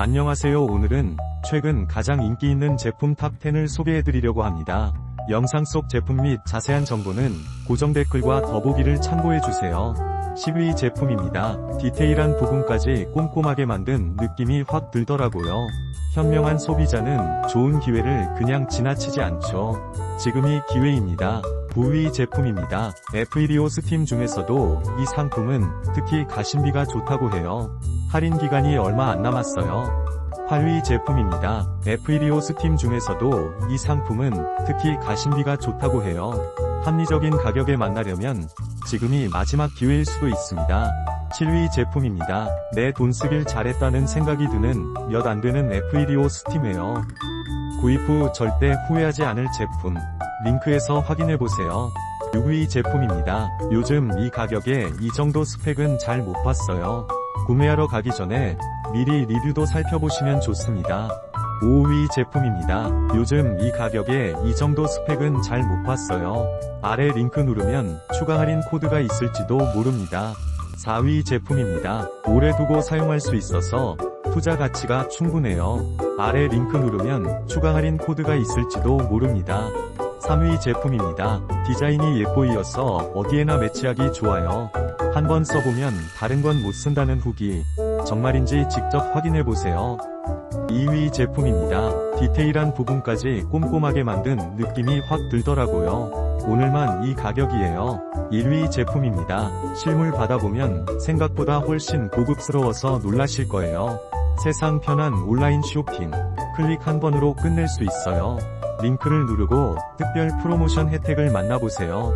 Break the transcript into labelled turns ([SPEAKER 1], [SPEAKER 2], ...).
[SPEAKER 1] 안녕하세요 오늘은 최근 가장 인기 있는 제품 탑10을 소개해드리려고 합니다. 영상 속 제품 및 자세한 정보는 고정 댓글과 더보기를 참고해주세요. 10위 제품입니다. 디테일한 부분까지 꼼꼼하게 만든 느낌이 확 들더라고요. 현명한 소비자는 좋은 기회를 그냥 지나치지 않죠. 지금이 기회입니다. 9위 제품입니다. 에프이리오 스팀 중에서도 이 상품은 특히 가심비가 좋다고 해요. 할인 기간이 얼마 안 남았어요. 8위 제품입니다. 에프이리오 스팀 중에서도 이 상품은 특히 가심비가 좋다고 해요. 합리적인 가격에 만나려면 지금이 마지막 기회일 수도 있습니다. 7위 제품입니다. 내 돈 쓰길 잘했다는 생각이 드는 몇 안 되는 에프이리오 스팀웨어. 구입 후 절대 후회하지 않을 제품. 링크에서 확인해보세요. 6위 제품입니다. 요즘 이 가격에 이 정도 스펙은 잘 못 봤어요. 구매하러 가기 전에 미리 리뷰도 살펴보시면 좋습니다. 5위 제품입니다. 요즘 이 가격에 이 정도 스펙은 잘 못 봤어요. 아래 링크 누르면 추가 할인 코드가 있을지도 모릅니다. 4위 제품입니다. 오래 두고 사용할 수 있어서 투자 가치가 충분해요. 아래 링크 누르면 추가 할인 코드가 있을지도 모릅니다. 3위 제품입니다. 디자인이 예뻐이어서 어디에나 매치하기 좋아요. 한번 써보면 다른 건 못 쓴다는 후기. 정말인지 직접 확인해 보세요. 2위 제품입니다. 디테일한 부분까지 꼼꼼하게 만든 느낌이 확 들더라고요. 오늘만 이 가격이에요. 1위 제품입니다. 실물 받아보면 생각보다 훨씬 고급스러워서 놀라실 거예요. 세상 편한 온라인 쇼핑. 클릭 한 번으로 끝낼 수 있어요. 링크를 누르고 특별 프로모션 혜택을 만나보세요.